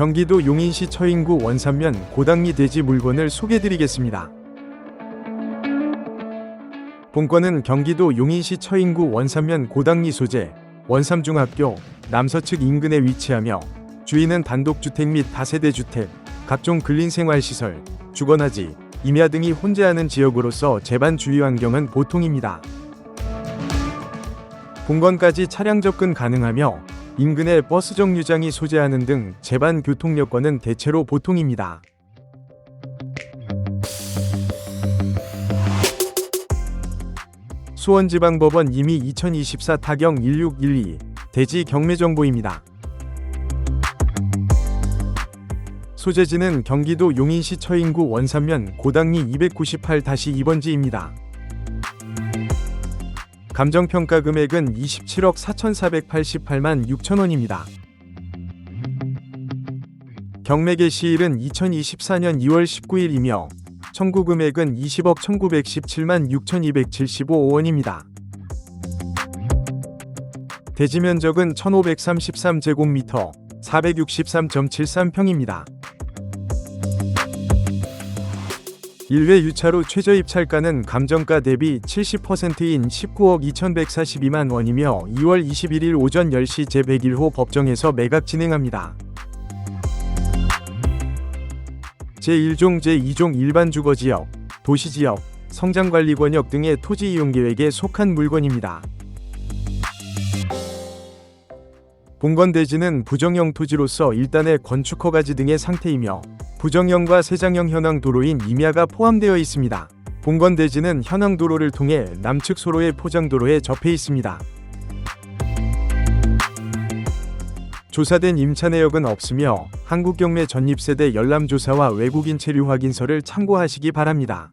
경기도 용인시 처인구 원산면 고당리 돼지 물건을 소개드리겠습니다. 본건은 경기도 용인시 처인구 원산면 고당리 소재 원삼중학교 남서측 인근에 위치하며 주인은 단독주택 및 다세대 주택, 각종 근린생활시설, 주거나지, 임야 등이 혼재하는 지역으로서 재반 주의 환경은 보통입니다. 본건까지 차량 접근 가능하며 인근에 버스 정류장이 소재하는 등 재반 교통 여건은 대체로 보통입니다. 수원지방법원 이미 2024 타경 1612 대지 경매 정보입니다. 소재지는 경기도 용인시 처인구 원산면 고당리 298-2번지입니다. 감정평가 금액은 27억 4,488만 6천원입니다. 경매 개시일은 2024년 2월 19일이며 청구 금액은 20억 1917만 6,275원입니다. 대지 면적은 1,533제곱미터 463.73평입니다. 1회 유차로 최저 입찰가는 감정가 대비 70%인 19억 2,142만 원이며 2월 21일 오전 10시 제101호 법정에서 매각 진행합니다. 제1종 제2종 일반 주거지역, 도시지역, 성장관리권역 등의 토지 이용 계획에 속한 물건입니다. 본건 대지는 부정형 토지로서 일단의 건축 허가지 등의 상태이며 부정형과 세장형 현황 도로인 임야가 포함되어 있습니다. 본건 대지는 현황 도로를 통해 남측 소로의 포장 도로에 접해 있습니다. 조사된 임차 내역은 없으며 한국경매 전입세대 열람조사와 외국인 체류 확인서를 참고하시기 바랍니다.